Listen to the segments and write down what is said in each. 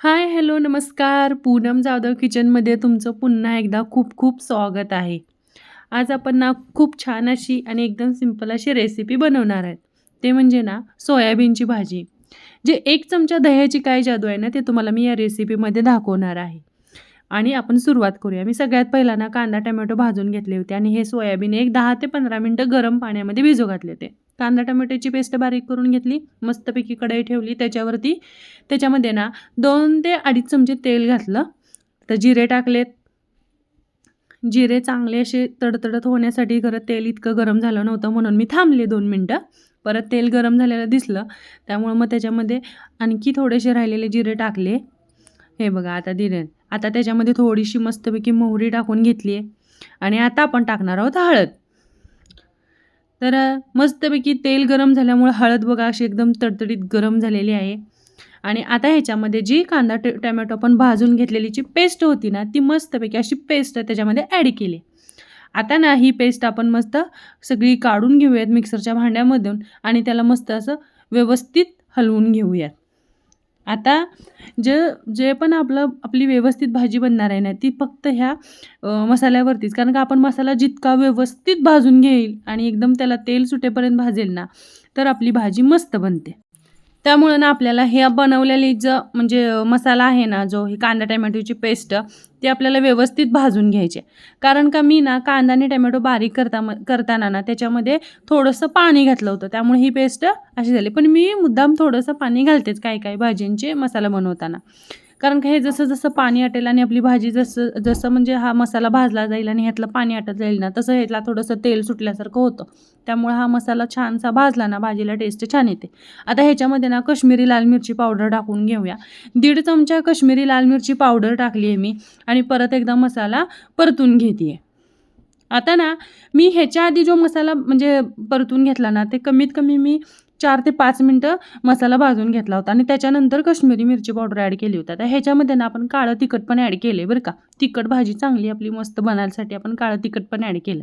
Hi hello नमस्कार. पूनम जाधव किचनमध्ये तुमचं पुन्हा एकदा खूप खूप स्वागत आहे. आज आपण ना खूप छान अशी आणि एकदम सिंपल अशी रेसिपी बनवणार आहेत ते म्हणजे ना सोयाबीनची भाजी. जे एक चमचा दह्याची काय जादू आहे ना ते तुम्हाला मी या रेसिपीमध्ये दाखवणार आहे. आणि आपण सुरुवात करूया. मी सगळ्यात पहिला ना कांदा टमॅटो भाजून घेतले होते आणि हे सोयाबीन एक दहा ते पंधरा मिनटं गरम पाण्यामध्ये भिजू घातले होते. कांदा टमॅटोची पेस्ट बारीक करून घेतली मस्तपैकी कढई ठेवली त्याच्यावरती त्याच्यामध्ये ना दोन ते अडीच चमचे तेल घातलं. तर जिरे टाकलेत. जिरे चांगले असे तडतडत होण्यासाठी खरं तेल इतकं गरम झालं नव्हतं म्हणून मी थांबले दोन मिनटं. परत तेल गरम झालेलं दिसलं. त्यामुळं मग त्याच्यामध्ये आणखी थोडेसे राहिलेले जिरे टाकले. हे बघा आता दिले. आता त्याच्यामध्ये थोडीशी मस्तपैकी मोहरी टाकून घेतली आहे. आणि आता आपण टाकणार आहोत हळद. तर मस्तपैकी तेल गरम झाल्यामुळे हळद बघा अशी एकदम तडतडीत गरम झालेली आहे. आणि आता ह्याच्यामध्ये जी कांदा ट टमॅटो आपण भाजून घेतलेली जी पेस्ट होती ना ती मस्तपैकी अशी पेस्ट त्याच्यामध्ये ॲड केली. आता ना ही पेस्ट आपण मस्त सगळी काढून घेऊयात मिक्सरच्या भांड्यामधून आणि त्याला मस्त असं व्यवस्थित हलवून घेऊयात. आता जे जे पण आपलं आपली व्यवस्थित भाजी बनणार आहे ना ती फक्त ह्या मसाल्यावरतीच. कारण का आपण मसाला जितका व्यवस्थित भाजून घेईल आणि एकदम त्याला तेल सुटेपर्यंत भाजेल ना तर आपली भाजी मस्त बनते. त्यामुळं ना आपल्याला हे बनवलेली जो म्हणजे मसाला आहे ना जो ही कांदा टमॅटोची पेस्ट ती आपल्याला व्यवस्थित भाजून घ्यायचे. कारण का मी ना कांदा आणि टमॅटो बारीक करता करताना ना त्याच्यामध्ये थोडंसं पाणी घातलं होतं. त्यामुळे ही पेस्ट अशी झाली. पण मी मुद्दाम थोडंसं पाणी घालतेच काही काही भाजींचे मसाला बनवताना. कारण का हे जसं जसं पाणी आटेल आणि आपली भाजी जसं जसं म्हणजे हा मसाला भाजला जाईल आणि ह्यातलं पाणी आटत जाईल ना तसं ह्यातला थोडंसं तेल सुटल्यासारखं होतं. त्यामुळे हा मसाला छानसा भाजला ना भाजीला टेस्ट छान येते. आता ह्याच्यामध्ये ना कश्मीरी लाल मिरची पावडर टाकून घेऊया. दीड चमचा कश्मीरी लाल मिरची पावडर टाकली आहे मी आणि परत एकदा मसाला परतून घेते आता ना मी ह्याच्या आधी जो मसाला म्हणजे परतून घेतला ना ते कमीत कमी मी चार ते पाच मिनटं मसाला भाजून घेतला होता आणि त्याच्यानंतर कश्मीरी मिरची पावडर ॲड केली होती. तर ह्याच्यामध्ये ना आपण काळं तिखट पण ॲड केले बरं का. तिखट भाजी चांगली आपली मस्त बनायसाठी आपण काळं तिखट पण ॲड केलं.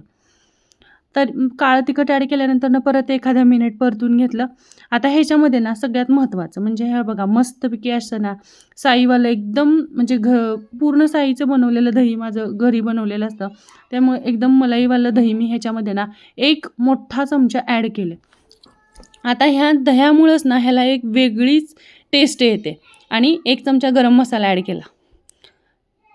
तर काळं तिखट ॲड केल्यानंतर ना परत एखादा मिनिट परतून घेतलं. आता ह्याच्यामध्ये ना सगळ्यात महत्त्वाचं म्हणजे हे बघा मस्तपैकी असं ना साईवालं एकदम म्हणजे घ पूर्ण साईचं बनवलेलं दही माझं घरी बनवलेलं असतं. त्यामुळे एकदम मलाईवालं दही मी ह्याच्यामध्ये ना एक मोठा चमचा ॲड केले आता ह्या दह्यामुळंच ना ह्याला एक वेगळीच टेस्ट येते. आणि एक चमचा गरम मसाला ॲड केला.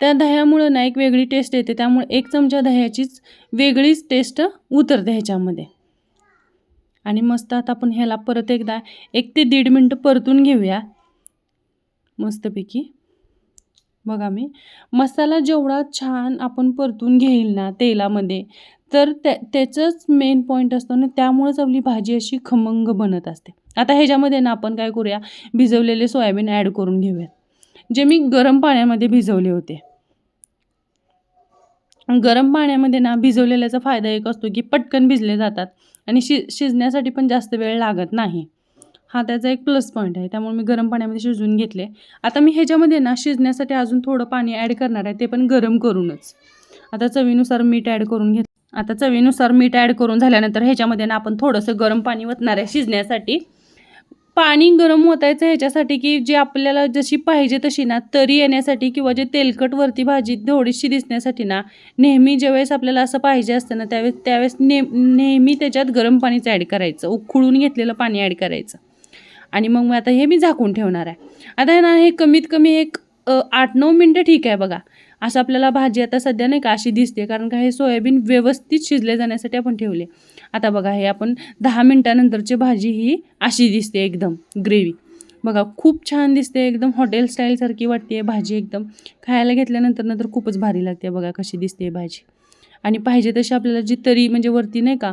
त्या दह्यामुळं ना एक वेगळी टेस्ट येते. त्यामुळे एक चमचा दह्याचीच वेगळीच टेस्ट उतरते ह्याच्यामध्ये. आणि मस्त आता आपण ह्याला परत एकदा एक ते दीड मिनटं परतून घेऊया. मस्तपैकी. बघा मी. मसाला जेवढा छान आपण परतून घेईल ना तेलामध्ये तर त्या त्याचंच मेन पॉईंट असतो ना त्यामुळंच आपली भाजी अशी खमंग बनत असते. आता ह्याच्यामध्ये ना आपण काय करूया भिजवलेले सोयाबीन ॲड करून घेऊयात. जे मी गरम पाण्यामध्ये भिजवले होते. गरम पाण्यामध्ये ना भिजवलेल्याचा फायदा एक असतो की पटकन भिजले जातात आणि शि शिजण्यासाठी पण जास्त वेळ लागत नाही. हा त्याचा एक प्लस पॉईंट आहे. त्यामुळे मी गरम पाण्यामध्ये शिजवून घेतले. आता मी ह्याच्यामध्ये ना शिजण्यासाठी अजून थोडं पाणी ॲड करणार आहे. ते पण गरम करूनच. आता चवीनुसार मीठ ॲड करून घेत आता चवीनुसार मीठ ॲड करून झाल्यानंतर ह्याच्यामध्ये ना आपण थोडंसं गरम पाणी ओतणार आहे शिजण्यासाठी. पाणी गरम होतायचं ह्याच्यासाठी की जे आपल्याला जशी पाहिजे तशी ना तरी येण्यासाठी किंवा जे तेलकटवरती भाजी थोडीशी दिसण्यासाठी ना नेहमी ज्यावेळेस आपल्याला असं पाहिजे असतं ना त्यावेळेस त्यावेळेस ने नेहमी त्याच्यात गरम पाणीच ॲड करायचं. उखळून घेतलेलं पाणी ॲड करायचं. आणि मग मग आता हे मी झाकून ठेवणार आहे. आता ना हे कमीत कमी एक आठ नऊ मिनटं ठीक आहे बघा. असं आपल्याला भाजी आता सध्या नाही का अशी दिसते कारण का हे सोयाबीन व्यवस्थित शिजले जाण्यासाठी आपण ठेवले. आता बघा हे आपण दहा मिनटानंतरची भाजी ही अशी दिसते एकदम ग्रेव्ही. बघा खूप छान दिसते एकदम हॉटेल स्टाईलसारखी वाटते भाजी एकदम. खायला घेतल्यानंतर नंतर खूपच भारी लागते बघा कशी दिसते भाजी. आणि पाहिजे तशी आपल्याला जी तरी म्हणजे वरती नाही का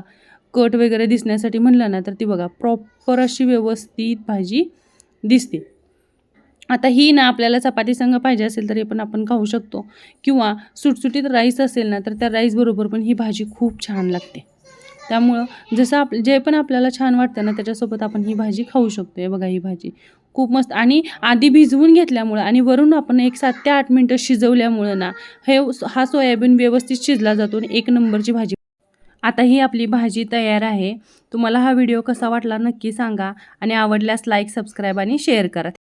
कट वगैरे दिसण्यासाठी म्हणलं ना तर ती बघा प्रॉपर अशी व्यवस्थित भाजी दिसते. आता ही ना आपल्याला चपाती संघ पाहिजे असेल तर हे पण आपण खाऊ शकतो. किंवा सुटसुटीत राईस असेल ना तर त्या राईसबरोबर पण ही भाजी खूप छान लागते. त्यामुळं जसं आप जे पण आपल्याला छान वाटतं ना त्याच्यासोबत आपण ही भाजी खाऊ शकतो आहे बघा ही भाजी खूप मस्त. आणि आधी भिजवून घेतल्यामुळं आणि वरून आपण एक सात ते आठ मिनटं शिजवल्यामुळं ना हे हा सोयाबीन व्यवस्थित शिजला जातो आणि एक नंबरची भाजी आता ही आपली भाजी तयार आहे. तुम्हाला हा व्हिडिओ कसा वाटला नक्की सांगा आणि आवडल्यास लाईक सबस्क्राईब आणि शेअर करा.